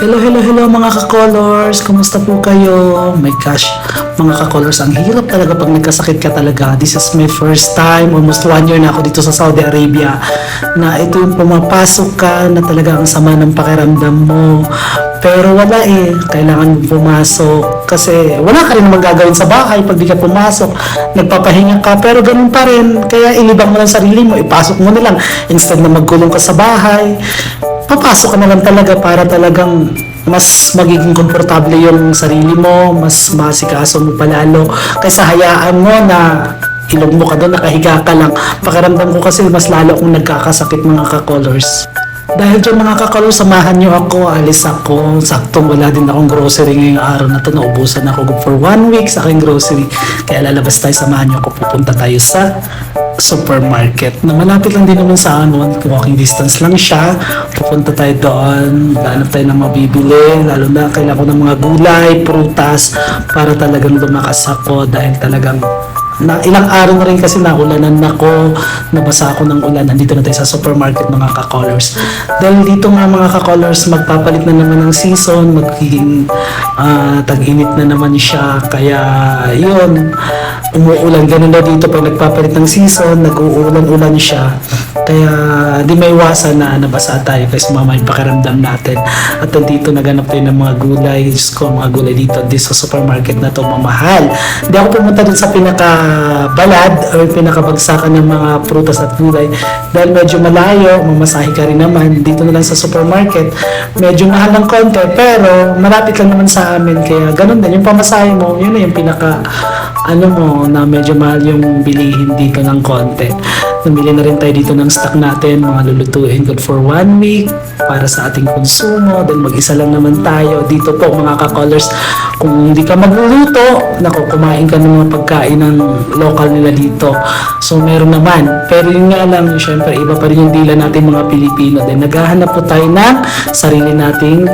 Hello, hello, hello mga ka-colors! Kumusta po kayo? My gosh, mga ka-colors, ang hirap talaga pag nagkasakit ka talaga. This is my first time, almost one year na ako dito sa Saudi Arabia, na ito yung pumapasok ka na talaga ang sama ng pakiramdam mo. Pero wala eh, kailangan pumasok kasi wala ka rin naman gagawin sa bahay pag di ka pumasok. Nagpapahinga ka pero ganun pa rin. Kaya ilibang mo lang sarili mo, ipasok mo na lang. Instead na magkulong ka sa bahay, papasok ka na lang talaga para talagang mas magiging komportable yung sarili mo, mas masikaso mo palalo kaysa hayaan mo na ilog mo ka doon, nakahiga ka lang. Pakiramdam ko kasi mas lalo akong nagkakasakit mga ka-colors. Dahil dyan mga kakalor, samahan nyo ako, alis ako. Saktong wala din akong grocery ngayong araw na to. Naubusan ako for one week sa aking grocery. Kaya lalabas tayo, samahan nyo ako. Pupunta tayo sa supermarket na malapit lang din naman sa amin. Walking distance lang siya. Pupunta tayo doon. Hanap tayo ng mabibili. Lalo na kailangan ko ng mga gulay, prutas para talagang lumakas ako dahil talagang na ilang araw na rin kasi naulanan ako, nabasa ako ng ulan. Nandito na tayo sa supermarket mga ka-colors. Dahil dito nga mga ka-colors, magpapalit na naman ng season, magiging ah, tag-init na naman siya. Kaya yun, umuulan. Ganun na dito pag nagpapalit ng season, nag-uulan-ulan siya. Kaya di may iwasan na nabasa tayo kasi mama yung pakiramdam natin. At dito naganap tayo ng mga gulay. Diyos ko, mga gulay dito, dito sa supermarket na to, mamahal. Hindi ako pumunta dun sa pinaka balad or pinakabagsakan ng mga prutas at gulay dahil medyo malayo, mamasahe ka rin naman dito na lang sa supermarket medyo mahal ng konti pero malapit lang naman sa amin kaya ganun din yung pamasahe mo yun na yung pinaka ano mo na medyo mahal yung bilihin dito ng konti Namili na rin tayo dito ng stock natin, mga lulutuin good for one week para sa ating konsumo. Then mag-isa lang naman tayo. Dito po mga ka-colors, kung hindi ka magluluto, nako, kumain ka ng mga pagkain ng local nila dito. So meron naman. Pero yun nga lang, syempre iba pa rin yung dila natin mga Pilipino. Then naghahanap po tayo ng sarili nating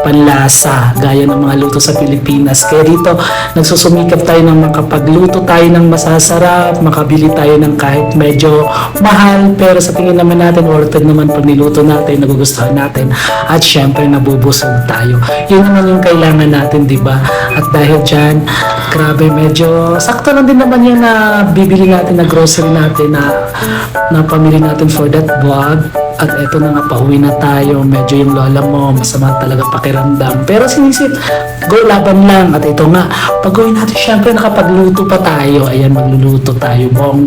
panlasa gaya ng mga luto sa Pilipinas. Kaya dito, nagsusumikap tayo ng makapagluto tayo ng masasarap, makabili tayo ng kahit medyo mahal, pero sa tingin naman natin, worth it naman pag niluto natin, nagugustuhan natin, at syempre nabubusog tayo. Yun naman yung kailangan natin, di ba? At dahil dyan, grabe, medyo sakto lang din naman yung na bibili natin na grocery natin na na pamili natin for that vlog at eto na nga, pauwi na tayo. Medyo yung lola mo, masama talaga pakiramdam. Pero sinisip, go laban lang. At ito nga, pag-uwi natin, syempre nakapagluto pa tayo. Ayan, magluluto tayo, bong.